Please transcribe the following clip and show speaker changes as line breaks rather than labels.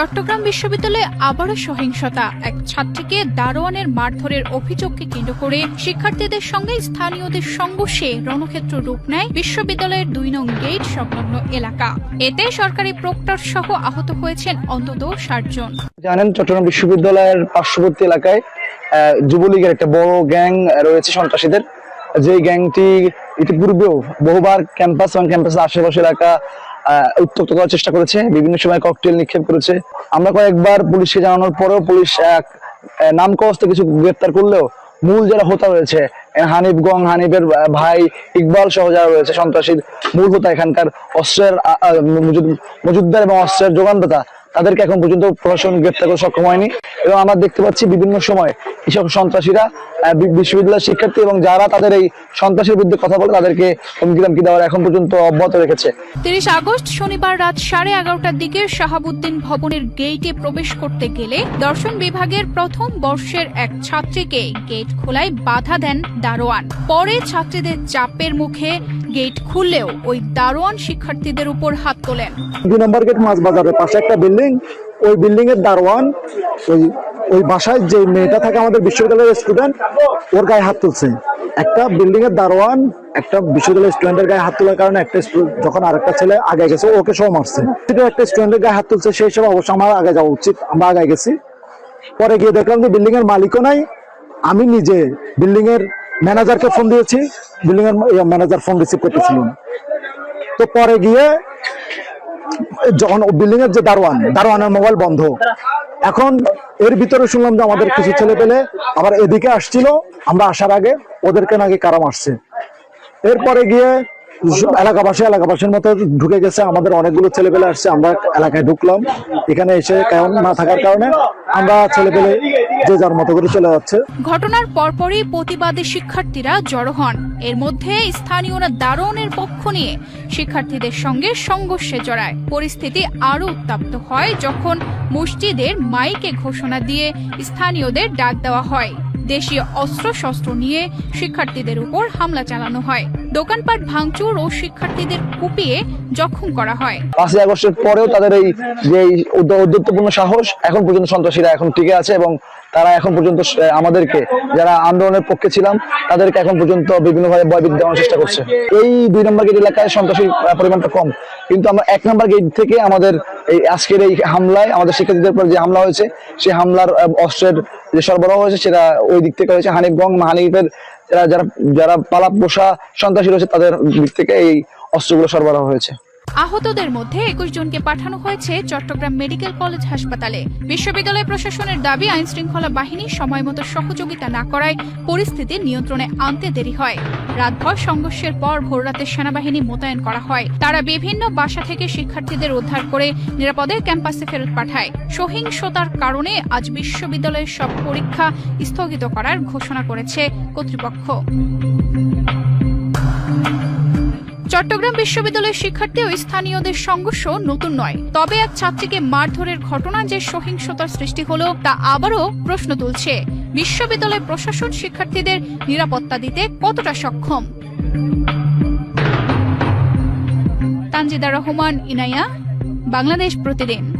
চট্টগ্রাম বিশ্ববিদ্যালয়ে আবারও সহিংসতা। এক ছাত্রীকে দারোয়ানের মারধরের অভিযোগকে কেন্দ্র করে শিক্ষার্থীদের সঙ্গে স্থানীয়দের সংঘর্ষে রণক্ষেত্র রূপ নেয় বিশ্ববিদ্যালয়ের দুই নং গেট সংলগ্ন এলাকা। এতে সরকারি প্রক্টর সহ আহত হয়েছেন অন্তত ষাট জন।
জানেন, চট্টগ্রাম বিশ্ববিদ্যালয়ের পার্শ্ববর্তী এলাকায় যুবলীগের একটা বড় গ্যাং রয়েছে সন্ত্রাসীদের। যে গ্যাংটি ইতিপূর্বেও বহুবার ক্যাম্পাস এবং ক্যাম্পাসের আশেপাশে এলাকা উত্তপ্ত করার চেষ্টা করেছে, বিভিন্ন সময় ককটেল নিক্ষেপ করেছে। আমরা কয়েকবার পুলিশকে জানানোর পরেও পুলিশ এক নাম কস্তে কিছু গ্রেপ্তার করলেও মূল যারা হোতা রয়েছে হানিফ হানিফের ভাই ইকবাল সহ যারা রয়েছে, সন্ত্রাসীর মূল হোতা এখানকার অস্ত্রের মজুদদার এবং অস্ত্রের যোগানদাতা তাদেরকে এখন পর্যন্ত প্রশাসন গ্রেপ্তার করে সক্ষম হয়নি। এবং আমরা দেখতে পাচ্ছি বিভিন্ন সময় এসব সন্ত্রাসীরা বিশ্ববিদ্যালয়ের শিক্ষার্থী এবং যারা তাদের এই সন্ত্রাসীর বিরুদ্ধে কথা বলে তাদেরকে হুমকি দামকি দেওয়ার এখন পর্যন্ত অব্যাহত রেখেছে।
তিরিশ আগস্ট শনিবার রাত সাড়ে এগারোটার দিকে শাহাবুদ্দিন ভবনের গেইটে প্রবেশ করতে গেলে দর্শন বিভাগের প্রথম বর্ষের এক ছাত্রীকে গেট খোলায় বাধা দেন দারোয়ান। পরে ছাত্রীদের চাপের মুখে গেট খুললেও ওই দারোয়ান শিক্ষার্থীদের উপর হাত তোলেন।
দুই নম্বর গেট মাছ বাজারের পাশে একটা বিল্ডিং। ওই বিল্ডিং এর দারোয়ান, ওই ওই বাসায় যে মেয়েটা থাকে আমাদের বিশ্ববিদ্যালয়ের স্টুডেন্ট ওর গায়ে হাত তুলছে। একটা বিল্ডিং এর দারোয়ান, একটা বিশ্ববিদ্যালয়ের স্টুডেন্টের গায়ে হাত তোলার কারণে একটা যখন আরেকটা ছেলে আগে গেছে, ওকে সহ মারছে। সেটা একটা স্টুডেন্টের গায়ে হাত তুলছে সেই হিসেবে অবশ্যই আমার আগে যাওয়া উচিত, আমরা আগে গেছি। পরে গিয়ে দেখলাম যে বিল্ডিং এর মালিকও নাই। আমি নিজে বিল্ডিং এর ম্যানেজারকে ফোন দিয়েছি বিল্ডিং এর ম্যানেজার ফোন রিসিভ করতেছিল। না। তো পরে গিয়ে যখন বিল্ডিং এর যে দারোয়ান, দারোয়ানের মোবাইল বন্ধ। এখন এর ভিতরে শুনলাম যে আমাদের কিছু ছেলে পেলে আবার এদিকে আসছিল, আমরা আসার আগে ওদেরকে নাকি কারা আসছে। এরপরে গিয়ে এলাকাবাসী এলাকাবাসীর মতো ঢুকে গেছে, আমাদের অনেকগুলো ছেলে পেলে আসছে, আমরা এলাকায় ঢুকলাম। এখানে এসে কেমন না থাকার কারণে আমরা ছেলে পেলে যে যার মতো করে চলে যাচ্ছে।
ঘটনার পরপরই প্রতিবাদী শিক্ষার্থীরা জড়ো হন। এর মধ্যে স্থানীয়রা দারোয়ানের পক্ষ নিয়ে শিক্ষার্থীদের সঙ্গে সংঘর্ষে জড়ায়। পরিস্থিতি আরও উত্তাপ্ত হয় যখন মসজিদের মাইকে ঘোষণা দিয়ে স্থানীয়দের ডাক দেওয়া হয়। দেশীয় অস্ত্র শস্ত্র নিয়ে শিক্ষার্থীদের উপর হামলা চালানো হয়। দোকানপাট ভাঙচুর ও শিক্ষার্থীদের কুপিয়ে জখম করা হয়।
পাঁচই আগস্টের পরেও তাদের এই যে এই উদ্য- উদ্যত্তপূর্ণ সাহস, এখন পর্যন্ত সন্ত্রাসীরা এখন টিকে আছে এবং তারা এখন পর্যন্ত আমাদেরকে যারা আন্দোলনের পক্ষে ছিলাম, তাদেরকে এখন পর্যন্ত বিভিন্নভাবে ভয়ভীতি দেওয়ার চেষ্টা করছে। এই দুই নম্বর গেট এলাকায় সন্ত্রাসীর পরিমাণটা কম। কিন্তু আমরা এক নম্বর গেট থেকে আমাদের এই আজকের এই হামলায় আমাদের শিক্ষার্থীদের উপর যে হামলা হয়েছে, সেই হামলার অস্ত্রের যে সরবরাহ হয়েছে, সেটা ওই দিক থেকে হয়েছে। হানিফগঞ্জ হানিফের যারা যারা পালা পোষা সন্ত্রাসী রয়েছে, তাদের দিক থেকে এই অস্ত্রগুলো সরবরাহ হয়েছে।
আহতদের মধ্যে একুশ জনকে পাঠানো হয়েছে চট্টগ্রাম মেডিকেল কলেজ হাসপাতালে। বিশ্ববিদ্যালয় প্রশাসনের দাবি আইন শৃঙ্খলা বাহিনী সময়মতো সহযোগিতা না করায় পরিস্থিতি নিয়ন্ত্রণে আনতে দেরি হয়। রাতভর সংঘর্ষের পর ভোররাতে সেনাবাহিনী মোতায়েন করা হয়। তারা বিভিন্ন বাসা থেকে শিক্ষার্থীদের উদ্ধার করে নিরাপদে ক্যাম্পাসে ফেরত পাঠায়। সহিংসতার কারণে আজ বিশ্ববিদ্যালয়ের সব পরীক্ষা স্থগিত করার ঘোষণা করেছে কর্তৃপক্ষ। চট্টগ্রাম বিশ্ববিদ্যালয়ের শিক্ষার্থী ও স্থানীয়দের সংঘর্ষ নতুন নয়। তবে এক ছাত্রীকে মারধরের ঘটনা যে সহিংসতার সৃষ্টি হলো, তা আবারও প্রশ্ন তুলছে। বিশ্ববিদ্যালয় প্রশাসন শিক্ষার্থীদের নিরাপত্তা দিতে কতটা সক্ষম? তানজিদা রহমান, ইনায়া, বাংলাদেশ প্রতিদিন।